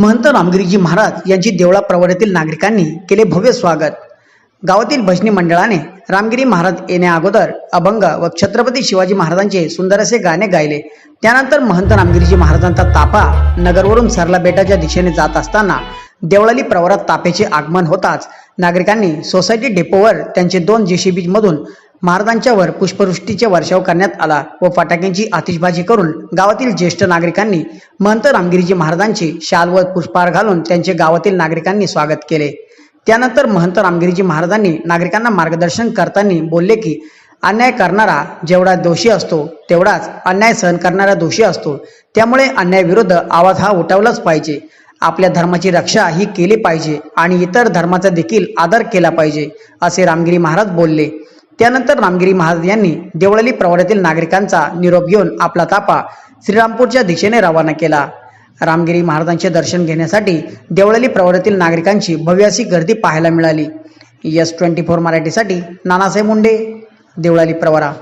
महंत रामगिरीजी महाराज यांची देवळा प्रवऱ्यातील नागरिकांनी केले भव्य स्वागत. गावातील भजनी मंडळाने रामगिरी महाराज येण्या अगोदर अभंग व छत्रपती शिवाजी महाराजांचे सुंदर असे गाणे गायले. त्यानंतर महंत रामगिरीजी महाराजांचा ताफा नगरवरून सरला बेटाच्या दिशेने जात असताना देवळाली प्रवरात तापेचे आगमन होताच नागरिकांनी सोसायटी डेपोवर त्यांचे दोन जेसीबी मधून महाराजांच्यावर पुष्पवृष्टीचे वर्षाव करण्यात आला व फटाक्यांची आतिषबाजी करून गावातील ज्येष्ठ नागरिकांनी महंत रामगिरीजी महाराजांचे शाल व पुष्पहार घालून त्यांचे गावातील नागरिकांनी स्वागत केले. त्यानंतर महंत रामगिरीजी महाराजांनी नागरिकांना मार्गदर्शन करताना बोलले की अन्याय करणारा जेवढा दोषी असतो तेवढाच अन्याय सहन करणारा दोषी असतो. त्यामुळे अन्यायाविरुद्ध आवाज हा उठवलाच पाहिजे. आपल्या धर्माची रक्षा ही केली पाहिजे आणि इतर धर्माचा देखील आदर केला पाहिजे असे रामगिरी महाराज बोलले. त्यानंतर रामगिरी महाराज यांनी देवळली प्रवाड्यातील नागरिकांचा निरोप घेऊन आपला तापा श्रीरामपूरच्या दिशेने रवाना केला. रामगिरी महाराजांचे दर्शन घेण्यासाठी देवळली प्रवाड्यातील नागरिकांची भव्यासी गर्दी पाहायला मिळाली. एस ट्वेंटी फोर मराठीसाठी नानासाहेब मुंडे देवळाली प्रवारा